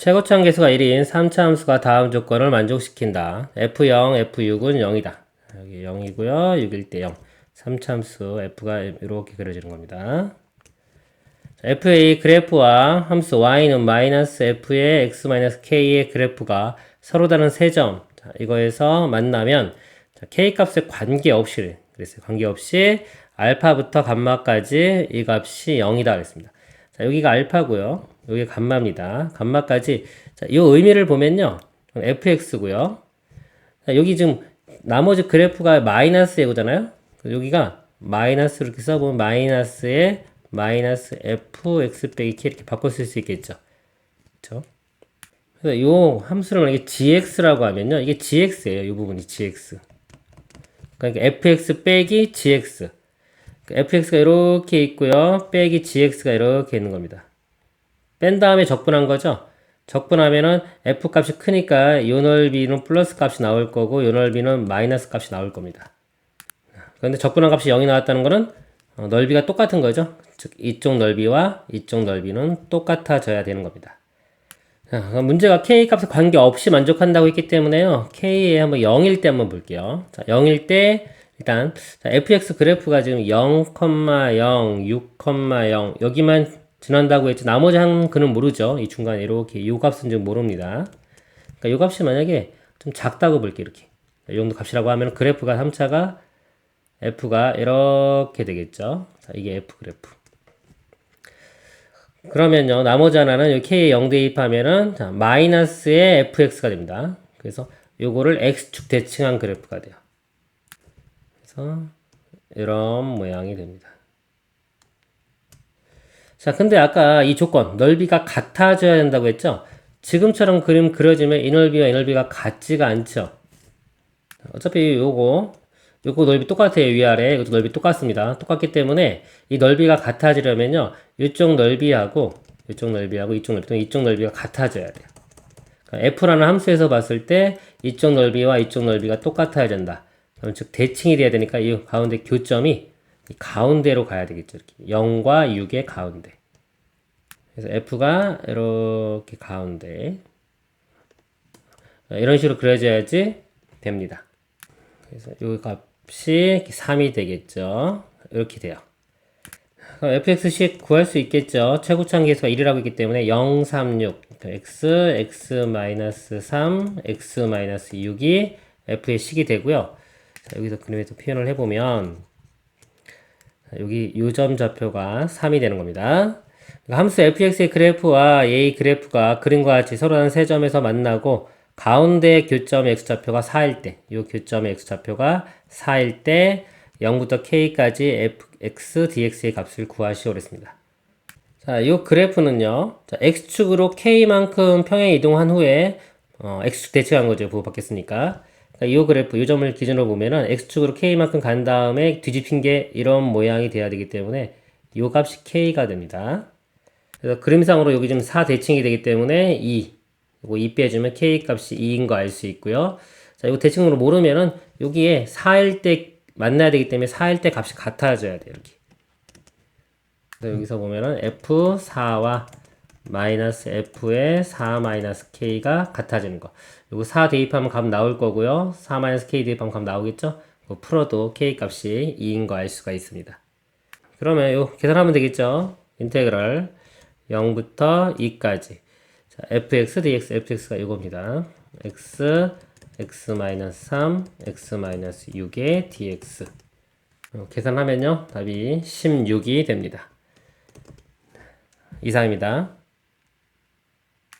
최고차항 계수가 1인 3차 함수가 다음 조건을 만족시킨다. F0, F6은 0이다. 여기 0이고요. 6일 때 0. 3차 함수 F가 이렇게 그려지는 겁니다. 자, FA 그래프와 함수 Y는 마이너스 F의 X 마이너스 그래프가 서로 다른 세 점. 자, 이거에서 만나면 자, K 값에 관계없이 그랬어요. 관계없이 알파부터 감마까지 이 값이 0이다 그랬습니다. 자, 여기가 알파고요. 여기가 감마입니다. 감마까지 자, 이 의미를 보면요. fx고요. 자, 여기 지금 나머지 그래프가 마이너스 예고잖아요. 여기가 마이너스 이렇게 써보면 마이너스에 마이너스 fx 빼기 k 이렇게 바꿔 쓸 수 있겠죠. 그렇죠? 그래서 이 함수를 만약에 gx라고 하면요. 이게 gx예요. 이 부분이 gx. 그러니까 fx 빼기 gx. fx가 이렇게 있고요. 빼기 gx가 이렇게 있는 겁니다. 뺀 다음에 적분한 거죠. 적분하면은 f 값이 크니까 요 넓이는 플러스 값이 나올 거고 요 넓이는 마이너스 값이 나올 겁니다. 그런데 적분한 값이 0이 나왔다는 거는 어, 넓이가 똑같은 거죠. 즉 이쪽 넓이와 이쪽 넓이는 똑같아져야 되는 겁니다. 자, 문제가 k 값에 관계없이 만족한다고 했기 때문에요. k에 한번 0일 때 한번 볼게요. 자, 0일 때 일단 자, fx 그래프가 지금 0,0, 6,0 여기만 지난다고 했지 나머지 한 근은 모르죠. 이 중간에 이렇게 요 값은 지금 모릅니다. 그러니까 요 값이 만약에 좀 작다고 볼게 이렇게 이 정도 값이라고 하면 그래프가 3차가 f가 이렇게 되겠죠. 자, 이게 f 그래프. 그러면요 나머지 하나는 요 k에 0 대입하면은 자, 마이너스의 fx가 됩니다. 그래서 요거를 x축 대칭한 그래프가 돼요. 그래서 이런 모양이 됩니다. 자, 근데 아까 이 조건, 넓이가 같아져야 된다고 했죠? 지금처럼 그림 그려지면 이 넓이와 이 넓이가 같지가 않죠? 어차피 요거, 요거 넓이 똑같아요, 위아래. 이것도 넓이 똑같습니다. 똑같기 때문에 이 넓이가 같아지려면요, 이쪽 넓이하고, 이쪽 넓이하고 이쪽 넓이, 이쪽 넓이가 같아져야 돼요. 그러니까 F라는 함수에서 봤을 때 이쪽 넓이와 이쪽 넓이가 똑같아야 된다. 즉 대칭이 돼야 되니까 이 가운데 교점이 이 가운데로 가야 되겠죠. 이렇게 0과 6의 가운데. 그래서 F가 이렇게 가운데. 이런 식으로 그려져야지 됩니다. 그래서 이 값이 3이 되겠죠. 이렇게 돼요. fx식 구할 수 있겠죠. 최고차항 계수가 1이라고 했기 때문에 0, 3, 6. x, x-3, x-6이 f의 식이 되고요. 자, 여기서 그림에서 표현을 해보면 여기 요점 좌표가 3이 되는 겁니다. 그러니까 함수 fx의 그래프와 a 그래프가 그림과 같이 서로 다른 세 점에서 만나고 가운데 교점 x좌표가 4일 때, 이 교점의 x좌표가 4일 때 0부터 k까지 fx, dx의 값을 구하시오 그랬습니다. 자, 이 그래프는요, 자, x축으로 k만큼 평행 이동한 후에 어, x축 대칭한 거죠. 부호 바뀌었으니까. 이 그래프, 이 점을 기준으로 보면은 x축으로 k만큼 간 다음에 뒤집힌 게 이런 모양이 돼야 되기 때문에 이 값이 k가 됩니다. 그래서 그림상으로 여기 지금 4 대칭이 되기 때문에 2. 이거 2 빼주면 k 값이 2인 거 알 수 있고요. 자, 이거 대칭으로 모르면은 여기에 4일 때 만나야 되기 때문에 4일 때 값이 같아져야 돼요. 이렇게. 그래서 여기서 보면은 f4와 마이너스 f의 4 마이너스 k가 같아지는 거. 요거 4 대입하면 값 나올 거고요. 4 마이너스 k 대입하면 값 나오겠죠? 풀어도 k 값이 2인 거 알 수가 있습니다. 그러면 요 계산하면 되겠죠? 인테그럴 0부터 2까지. 자, fx dx fx가 이겁니다. x x 마이너스 3 x 마이너스 6의 dx. 어, 계산하면요. 답이 16이 됩니다. 이상입니다.